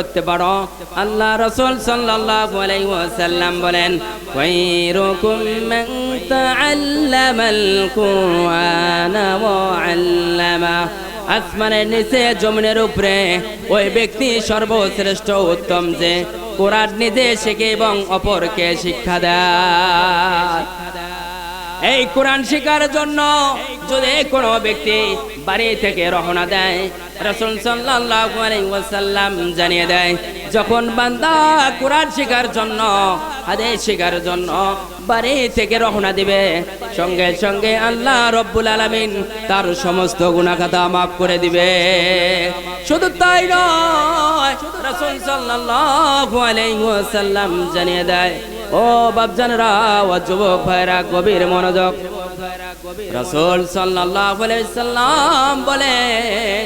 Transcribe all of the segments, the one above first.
করতে পারো। আল্লাহ রসুল সাল্লাল্লাহু বলেন খায়রুকুম মান তাআল্লামাল কুরআনা ওয়া আসমানের নিচে, জমিনের উপরে ওই ব্যক্তি সর্বশ্রেষ্ঠ উত্তম যে কোরআন নিজে শেখে এবং অপরকে শিক্ষা দেয়। এই কোরআন শিকার জন্য যদি কোনো ব্যক্তি বাড়ি থেকে রহনা দেয়, রাসূল সাল্লাল্লাহু জানিয়ে দেয়, যখন বান্দা কোরআন শিকার জন্য, হাদিস শিকার জন্য বাড়ি থেকে রওনা দিবে, সঙ্গে সঙ্গে আল্লাহ রব্বুল আলামিন তার সমস্ত গুনাহ খাতা মাফ করে দিবে। শুধু তাই নয়, রাসূল সাল্লাল্লাহু আলাইহি ওয়াসাল্লাম জানিয়ে দেয় ও বাপজানরা, ও যুবক ভাইরা গভীর মনোযোগ। রসুল সাল্লাল্লাহু আলাইহি সাল্লাম বলেন,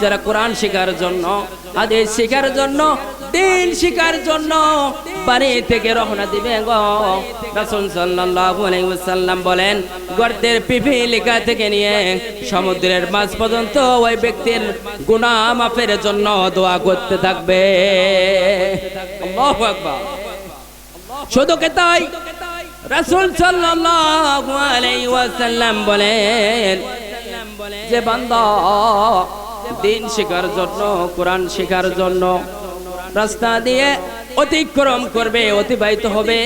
যারা কোরআন শেখার জন্য, হাদিস শেখার জন্য, দিন শেখার জন্য বাড়ি থেকে রওনা দিবে গো। রাসূল সাল্লাল্লাহু আলাইহি ওয়াসাল্লাম বলেন, গর্তের পিপিলিকা থেকে নিয়ে সমুদ্রের মাঝ পর্যন্ত ওই ব্যক্তির গুনাহ মাফের জন্য দোয়া করতে থাকবে। আল্লাহু আকবার। শুধু কে তাই? রাসূল সাল্লাল্লাহু আলাইহি বলেন, যে বান্দা দিন শেখার জন্য, কোরআন শেখার জন্য রাস্তা দিয়ে অতিক্রম করবে, অতিবাহিত হবে,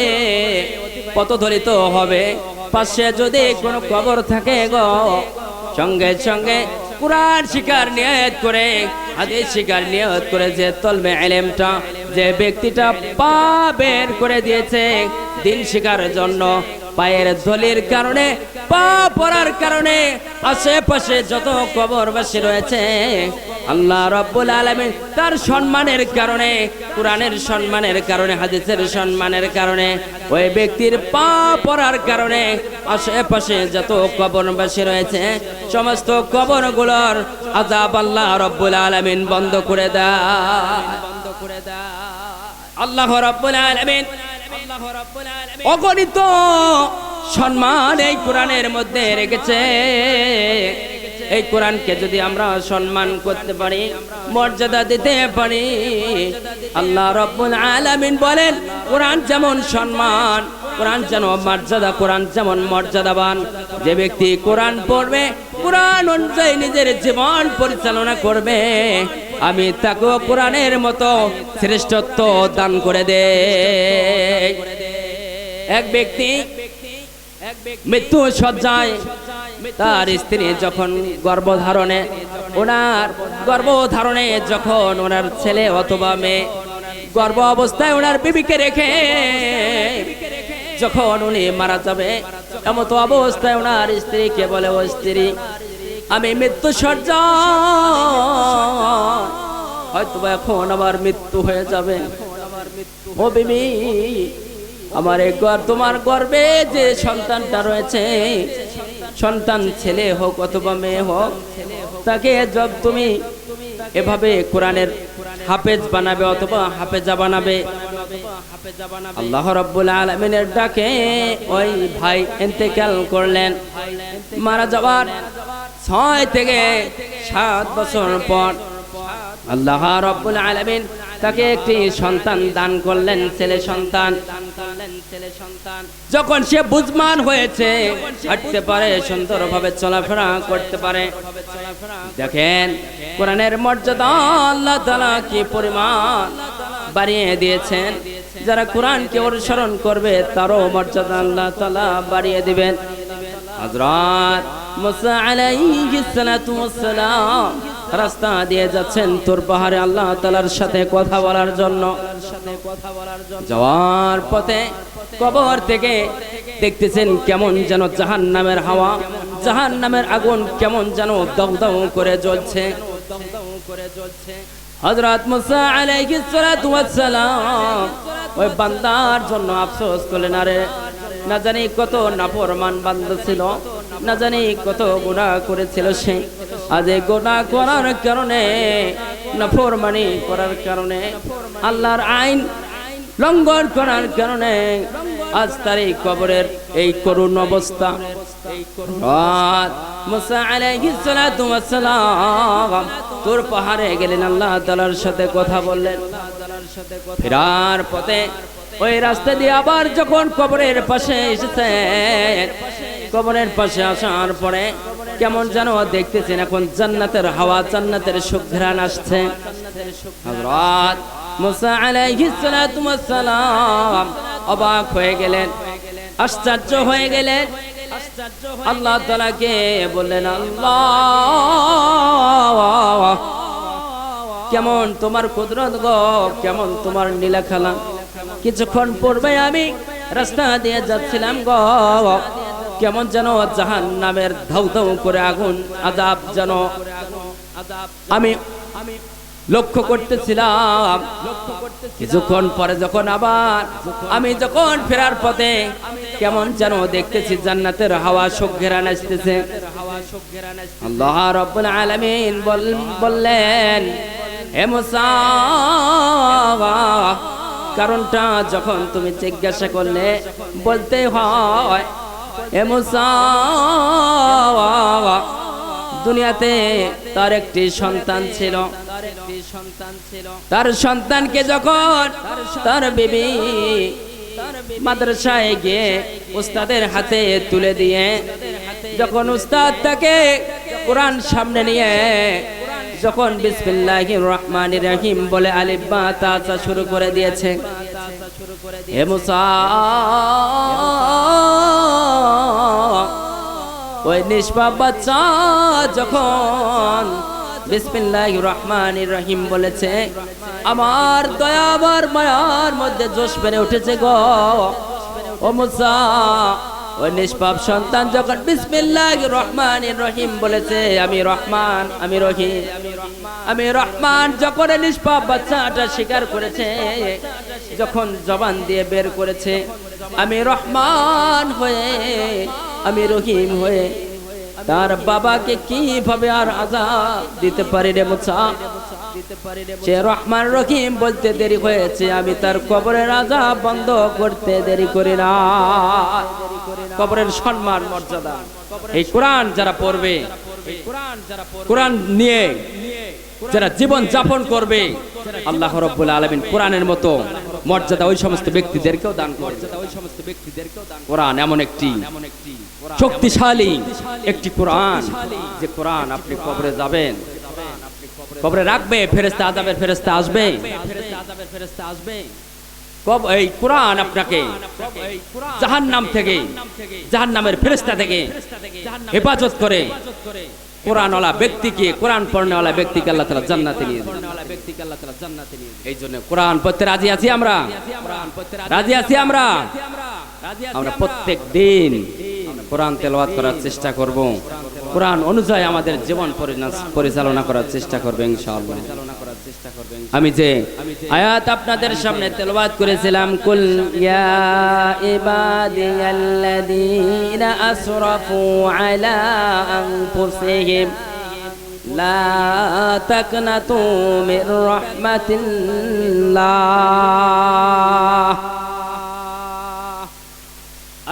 পথধরিত হবে। পাশে যদি কোনো কবর থাকে গো, সঙ্গে সঙ্গে কোরআন শিকার নিয়ত করে, হাদিস শিকার নিয়ত করে যে তলবে এলেমটা যে ব্যক্তিটা পা বের করে দিয়েছে দিন শিকার জন্য। পায়ের দলির কারণে, পা পড়ার কারণে আশেপাশে যত কবরবাসী রয়েছে, আল্লাহ রব্বুল আলামিন তার সম্মানের কারণে, কোরআনের সম্মানের কারণে, হাদিসের সম্মানের কারণে, ওই ব্যক্তির পা পড়ার কারণে আশেপাশে যত কবরবাসী রয়েছে, সমস্ত কবরগুলোর আজাব আল্লাহ রব্বুল আলামিন বন্ধ করে দেয় বন্ধ করে দেয়। আল্লাহ রব্বুল আলামিন অগণিত সম্মান এই কোরআনের মধ্যে রেখেছে। এই কোরআনকে যদি আমরা সম্মান করতে পারি, মর্যাদা দিতে পারি, আল্লাহ রব্বুল আলামিন বলেন, কোরআন যেমন সম্মান, কোরআন যেন মর্যাদা, কোরআন যেমন মর্যাদাবান। যে ব্যক্তি কোরআন পড়বে, কোরআন অনুযায়ী নিজের জীবন পরিচালনা করবে। আমি তাকেও কোরআনের মতো শ্রেষ্ঠত্ব দান করে দে। এক ব্যক্তি মৃত্যু সজ্জায় তার স্ত্রী যখন গর্ভধারণে, ওনার গর্ভধারণে যখন ওনার ছেলে অথবা মেয়ে গর্ভ অবস্থায় ওনার বিবিকে রেখে যখন উনি মারা যাবে, এমত অবস্থায় ওনার স্ত্রীকে বলে, ও স্ত্রী, আমি মৃত্যু সজ্জা হয়তো এখন আমার মৃত্যু হয়ে যাবে। ও বিবি, আমার এই গর তোমার গর্বে যে সন্তানটা রয়েছে, সন্তান ছেলে হোক অথবা মেয়ে হোক, তাকে জব তুমি এভাবে কোরআনের হাফেজ বানাবে অথবা হাফেজা বানাবে, আল্লাহ রব্বুল আলমিনের ডাকে ওই ভাই এতেকাল করলেন। মারা যাওয়ার ছয় থেকে সাত বছর পর আল্লাহ রব্বুল আলামিন তাকে একটি সন্তান দান করলেন, ছেলে সন্তান। যখন সে বুঝমান হয়েছে, হাঁটতে পারে, সুন্দরভাবে চলাফেরা করতে পারে। দেখেন, কোরআনের মর্যাদা আল্লাহ তাআলা কি পরিমাণ বাড়িয়ে দিয়েছেন। যারা কোরআনকে অনুসরণ করবে, তারও মর্যাদা আল্লাহ তাআলা বাড়িয়ে দিবেন। হযরত মুসা আলাইহিস সালাতু ওয়াস সালাম রাস্তা দিয়ে যাচ্ছেন তোর পাহাড়ে আল্লাহ তালার সাথে কথা বলার জন্য। যাওয়ার পথে কবর থেকে দেখতেছেন কেমন যেন জাহান নামের হাওয়া জাহান নামের আগুন কেমন যেন দগদগ করে জ্বলছে। হযরত মুসা আলাইহিস সালাতু ওই বান্দার জন্য আফসোস করলেন, আরে না জানি কত নাফরমান বান্দা ছিল, না জানি কত গুনাহ করেছিল সে। আজ গুনাহ করার কারণে নাফরমানি করার কারণে, আল্লাহর আইন লঙ্ঘন করার কারণে আজ তার এই কবরের এই করুণ অবস্থা। তোর পাহাড়ে গেলেন, আল্লাহ তাআলার সাথে কথা বললেন। ফেরার পথে ওই রাস্তা দিয়ে আবার যখন কবরের পাশে এসেছে কবরের পাশে আসার পরে কেমন যেন দেখতেছেন এখন জান্নাতের হাওয়া, জান্নাতের সুঘ্রাণ আসছে। অবাক হয়ে গেলেন, আশ্চর্য হয়ে গেলেন। আল্লাহ তাআলাকে বললেন, আল্লাহ, কেমন তোমার কুদরত গো, কেমন তোমার নীলা খেলা কিছুক্ষণ পূর্বে আমি রাস্তা দিয়ে যাচ্ছিলাম গো। কেমন যেন জাহান নামের ধাউ ধাউ করে আগুন, আজাব যেন আমি লক্ষ্য করতেছিলাম। কিছুক্ষণ পরে যখন আবার আমি যখন ফেরার পথে কেমন যেন দেখতেছি জান্নাতের হাওয়া শোক ঘেরা নাচতেছে। আল্লাহ বললেন হে কারণটা যখন তুমি জিজ্ঞাসা করলে বলতে হয় দুনিয়াতে তার একটি সন্তান ছিল। তার সন্তানকে যখন তার বিবি মাদ্রাসায় গিয়ে উস্তাদের হাতে তুলে দিয়ে, যখন উস্তাদ তাকে কোরআন সামনে নিয়ে, যখন বিসমিল্লাহির রহমানির রহিম বলে আলিফ বা তাসা শুরু করে দিয়েছে। হে মুসা ওই নিষ্পাপ বাচ্চা যখন বিসমিল্লাহ রহমান রহিম বলেছে, আমার দয়া, আমার মায়ার মধ্যে জোশ বেড়ে উঠেছে গো। ও মুসা, ওই নিষ্পাপ সন্তান যখন বিসমিল্লাহ রহমান রহিম বলেছে, আমি রহমান, আমি রহিম, আমি রহমান যখন নিষ্পাপ বাচ্চাটা স্বীকার করেছে, যখন জবান দিয়ে বের করেছে, আমি রহমান হয়ে আমি রহিম হয়ে তার বাবাকে কীভাবে আর আজাদ দিতে পারি রে মুসা? সে রহমান রহিম বলতে দেরি হয়েছে, আমি তার কবরের আজাব বন্ধ করতে দেরি করি না। কবরের সম্মান, মর্যাদা। এই কোরআন যারা পড়বে, কোরআন নিয়ে যারা জীবন যাপন করবে, আল্লাহ রব্বুল আলমিন কোরআনের মতো মর্যাদা ওই সমস্ত ব্যক্তিদেরকেও দান কোরআন এমন একটি শক্তিশালী একটি কোরআন যে কোরআন আপনি কবরে যাবেন। কবরে রাখবে ফেরেস্তা আজাবের ফেরেস্তা আসবে। কব এই কোরআন আপনাকে জাহান নাম থেকে জাহান নামের ফেরেস্তা থেকে হেফাজত করে। কোরআনওয়ালা ব্যক্তিকে, কোরআন পড়নেওয়ালা ব্যক্তিকে আল্লাহ তালা জান্নাতে নিয়ে দেন। এই জন্য কোরআন পড়তে রাজি আছি আমরা? রাজি আছি আমরা? আমরা প্রত্যেক দিন কোরআন তেলাওয়াত করার চেষ্টা করব। কোরআন অনুযায়ী আমাদের জীবন পরিচালনা করার চেষ্টা করবে ইনশাআল্লাহ। আমি যে আয়াত আপনাদের সামনে তেলাওয়াত করেছিলাম, কুল ইয়া ইবাদিয়াল্লাযীনা আসরাফু আলা আনফুসিহিম, লা তাকনাতু মির রাহমাতিল্লাহ।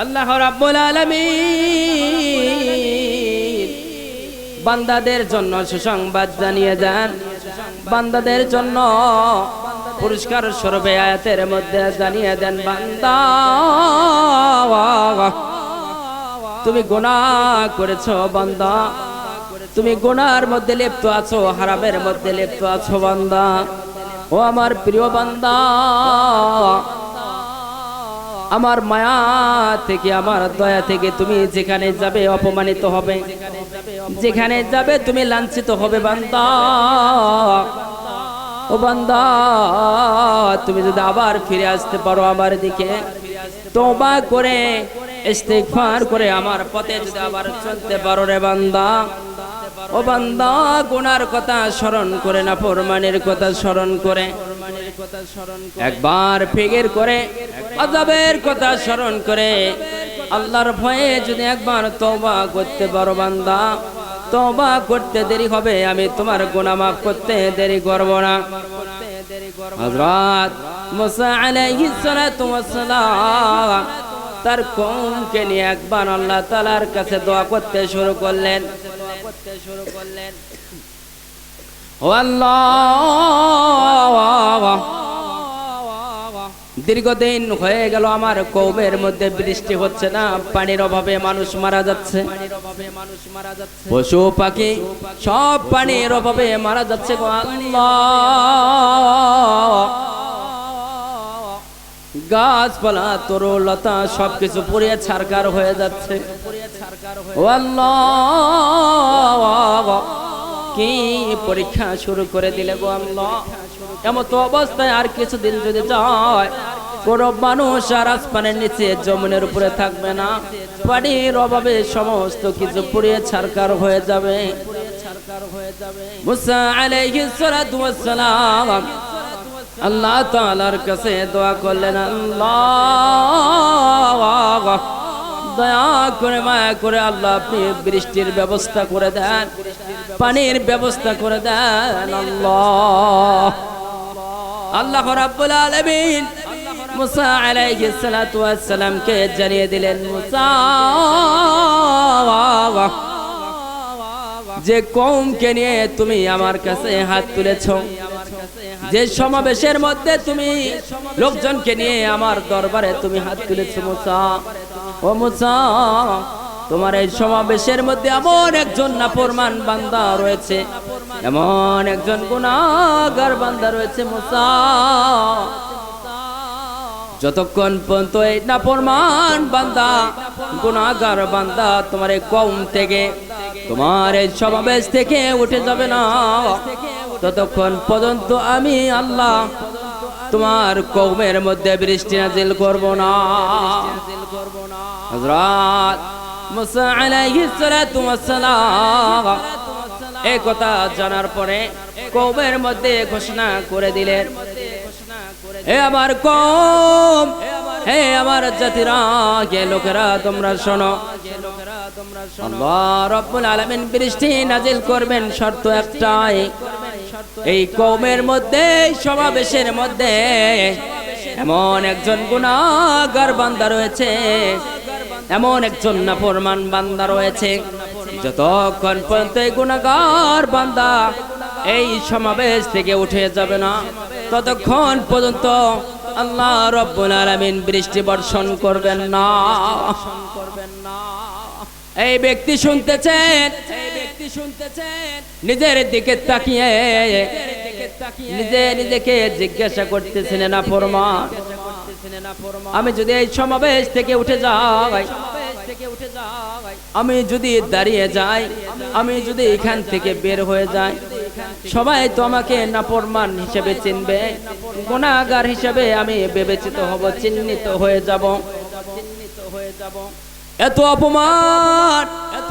আল্লাহ রাব্বুল আলামিন বান্দাদের জন্য সুসংবাদ জানিয়ে যান বান্দাদের জন্য পুরস্কার স্বরূপে আয়াতের মধ্যে জানিয়ে দেন, বান্দা তুমি গোনা করেছ, বান্দা। তুমি গোনার মধ্যে লিপ্ত আছো, হারামের মধ্যে লিপ্ত আছো, বান্দা। ও আমার প্রিয় বান্দা আমার মায়া থেকে, আমার দয়া থেকে তুমি যেখানে যাবে অপমানিত হবে। যেখানে যাবে তুমি লাঞ্ছিত হবে, বান্দা। ও বান্দা, তুমি যদি আবার ফিরে আসতে পারো আমার দিকে তোবা করে, ইস্তেগফার করে আমার পথে যদি আবার চলতে পারো রে বান্দা। ও বান্দা, গুনার কথা স্মরণ করে না, ফরমানের কথা স্মরণ করে। একবার ফিগের করে আজাবের কথা স্মরণ করে। আল্লাহর ভয়ে যদি একবার তওবা করতে পারো বান্দা, তওবা করতে দেরি হবে, আমি তোমার গুনাহ মাফ করতে দেরি করব না। তার কওমকে নিয়ে একবার আল্লাহ তাআলার কাছে দোয়া করতে শুরু করলেন করতে শুরু করলেন। দীর্ঘদিন হয়ে গেল আমার কৌমের মধ্যে, বৃষ্টি হচ্ছে না, পানির অভাবে মানুষ মারা যাচ্ছে। পশু পাখি, সব পানির অভাবে মারা যাচ্ছে গাছপালা, তরুলতা, সবকিছু পুড়িয়ে ছারকার হয়ে যাচ্ছে। ও আল্লাহ। কি পরীক্ষা শুরু করে দিলে গো আল্লাহ? এমন তো অবস্থায় আর কিছুদিন যদি যায়, কোন মানুষ আর আসমানের নিচে জমিনের উপরে থাকবে না। পানির অভাবে সমস্ত কিছু পুড়িয়ে ছারকার হয়ে যাবে। আল্লাহ তাআলার কাছে দোয়া করলেন, আল্লাহ দয়া করে, মায়া করে আল্লাহ আপনি বৃষ্টির ব্যবস্থা করে দেন, পানির ব্যবস্থা করে দেন, আল্লাহ। আল্লাহ জানিয়ে দিলেন যে কৌমকে নিয়ে তুমি আমার কাছে হাত তুলেছ, যে সমাবেশের মধ্যে তুমি লোকজনকে নিয়ে আমার দরবারে তুমি হাত তুলেছ, মুসা। ও মুসা, তোমার এই সমাবেশের মধ্যে এমন একজন নাফরমান বান্দা রয়েছে, এমন একজন গুনাহগার বান্দা রয়েছে মুসা। যতক্ষণ পর্যন্ত এই নাফরমান বান্দা, গুনাহগার বান্দা তোমার এই কওম থেকে, তোমার এই সমাবেশ থেকে উঠে যাবে না, ততক্ষণ পর্যন্ত আমি আল্লাহ তোমার কৌমের মধ্যে বৃষ্টি নাজিল করব না। হযরত মুসা আলাইহিস সালাতু ওয়াস এই কথা জানার পরে কৌমের মধ্যে ঘোষণা করে দিলেন, হে আমার কম হে আমার জাতিরা লোকেরা তোমরা শোনো। বৃষ্টি নাজিল করবেন একটাই, এই মধ্যে, সমাবেশের মধ্যে এমন একজন গুনাহগার বান্দা রয়েছে এমন একজন নাফরমান বান্দা রয়েছে। যতক্ষণ পর্যন্ত এই গুনাহগার বান্দা এই সমাবেশ থেকে উঠে যাবে না, ততক্ষণ পর্যন্ত আল্লাহ রব্বুল আলামিন বৃষ্টি বর্ষণ করবেন না। এই ব্যক্তি শুনতেছেন এই ব্যক্তি শুনতেছেন নিজের দিকে তাকিয়ে, নিজে নিজেকে জিজ্ঞাসা করতেছেন না ফরমান আমি যদি এই সমাবেশ থেকে উঠে যাই আমি যদি দাঁড়িয়ে যাই আমি যদি এখান থেকে বের হয়ে যাই সবাই তো আমাকে নাফরমান হিসেবে চিনবে। গুণাগার হিসেবে আমি বিবেচিত হব চিহ্নিত হয়ে যাব। চিহ্নিত হয়ে যাব এত অপমান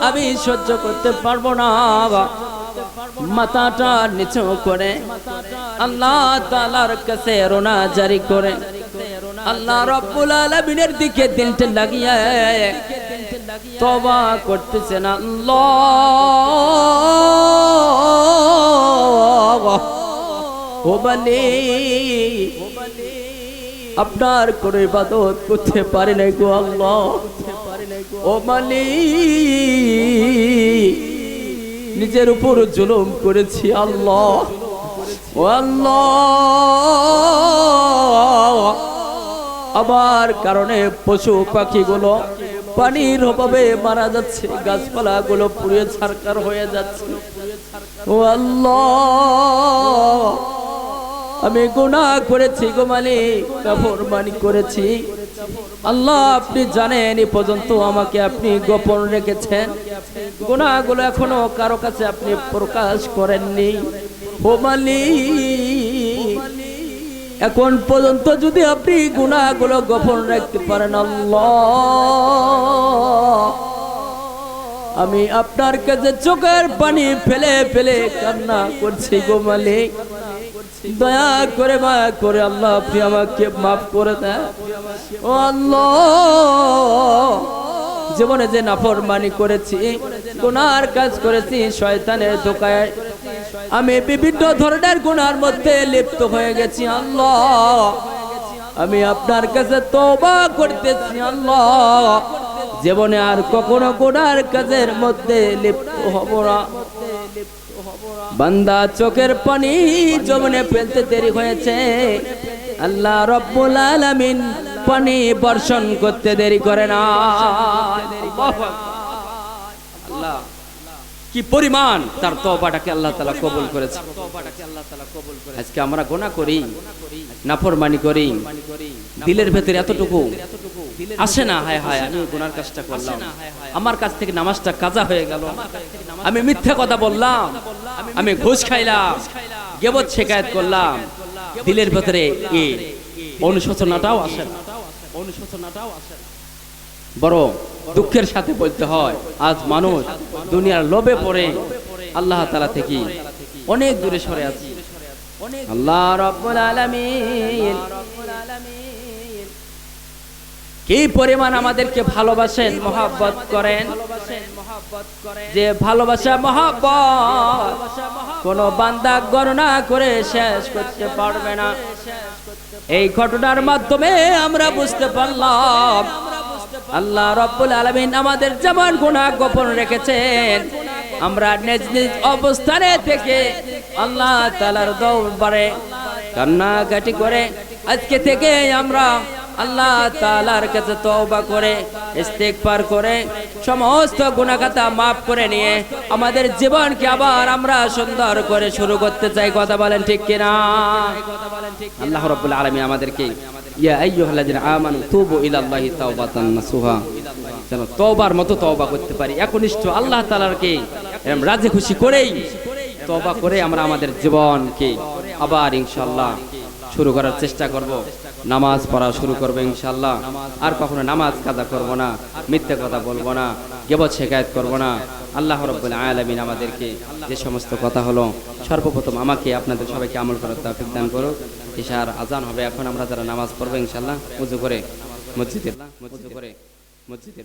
আমি সহ্য করতে পারব না মাথাটা নিচু করে আল্লাহ তালার কাছে রোনা জারি করে। আল্লাহ রব্বুল আলামিনের দিকে দিলটা লাগিয়ে তবা করতেছেন আল্লাহ। ও বলে আপনার করে ইবাদত করতে পারে নাই গো আল্লাহ। ও মালি নিজের উপর জুলুম করেছি আল্লাহ। ও আল্লাহ। আবার কারণে পশু পাখিগুলো পানির অভাবে মারা যাচ্ছে গাছপালা গুলো পুড়িয়ে ছারকার হয়ে যাচ্ছে। ও আল্লাহ, আমি গুনাহ করেছি গো মালিক করেছি। আল্লাহ, আপনি জানেন এ পর্যন্ত আমাকে আপনি গোপন রেখেছেন। গুনাহগুলো এখনও কারও কাছে আপনি প্রকাশ করেননি। ও মালিক এখন পর্যন্ত যদি আপনি গুনাহগুলো গোপন রাখতে পারেন আমি আপনার কাছে চোখের পানি ফেলে ফেলে কান্না করছি গো মালিক। দয়া করে মায়া করে আল্লাহ, আপনি আমাকে মাফ করে দেন। ও আল্লাহ। জীবনে যে নাফরমানি করেছি, গুনার কাজ করেছি, শয়তানের ধোকায় আমি বিভিন্ন ধরনের গুনার মধ্যে লিপ্ত হয়ে গেছি, আল্লাহ। আমি আপনার কাছে তওবা করতেছি, আল্লাহ। জীবনে আর কখনো গুনার কাজের মধ্যে লিপ্ত হব না। বান্দা, চোখের পানি জমনে ফেলতে দেরি হয়েছে। আল্লাহ রব্বুল আলামিন পানি বর্ষণ করতে দেরি করে না। কি পরিমাণ? তার তওবাটাকে আল্লাহ তাআলা কবুল করেছে। আজকে আমরা গোনা করি নাফরমানি করি। দিলের ভেতরে এতটুকু আসে না হায় হায় আমি গুনার কাজটা করলাম। আমার কাছ থেকে নামাজটা কাজা হয়ে গেল। আমি মিথ্যা কথা বললাম। আমি ঘুষ খাইলাম। গেবত শেখায়ত করলাম। দিলের ভেতরে এই অনুশোচনাটাও আসে না। অনুশোচনাটাও আসে না। বড় দুঃখের সাথে বলতে হয়, আজ মানুষ দুনিয়ার লোভে পড়ে। আল্লাহ তালা থেকে অনেক দূরে সরে আছে। আল্লাহ রব্বুল আলামিন। কি পরিমাণ আমাদেরকে ভালোবাসেন, মহাব্বত করেন? যে ভালোবাসা, মহাব্বত কোন বান্দা গণনা করে শেষ করতে পারবে না। এই ঘটনার মাধ্যমে আমরা বুঝতে পারলাম আল্লাহ রব্বুল আলমিন আমাদের যেমন গুণা গোপন রেখেছেন, আমরা নিজ নিজ অবস্থানে থেকে আল্লাহ তালার দৌড়বারে কান্নাকাটি করে, আজকে থেকে আমরা আল্লাহ তালার কাছে তওবা করে, ইস্তেগফার করে, সমস্ত গুণাখাতা মাফ করে নিয়ে আমাদের জীবনকে আবার আমরা সুন্দর করে শুরু করতে চাই। কথা বলেন ঠিক কিনা? আল্লাহ রাব্বুল আলামিন আমাদেরকে যেন মতো করতে পারি। একনিষ্ঠ আল্লাহ এরকম রাজি খুশি করেই করে আমরা আমাদের জীবনকে আবার শুরু করার চেষ্টা করব। নামাজ পড়া শুরু করব ইনশাল্লাহ আর কখনো নামাজ কাজা করব না, মিথ্যে কথা বলব না, গেবত শেখায়ত করব না। আল্লাহ রব্বুল আলামিন আমাদেরকে যে সমস্ত কথা হলো, সর্বপ্রথম আমাকে আপনাদের সবাইকে আমল করার তৌফিক দান করুক। ইশার আজান হবে। এখন আমরা যারা নামাজ পড়ব ইনশাল্লাহ উজু করে মসজিদে উজু করে মসজিদে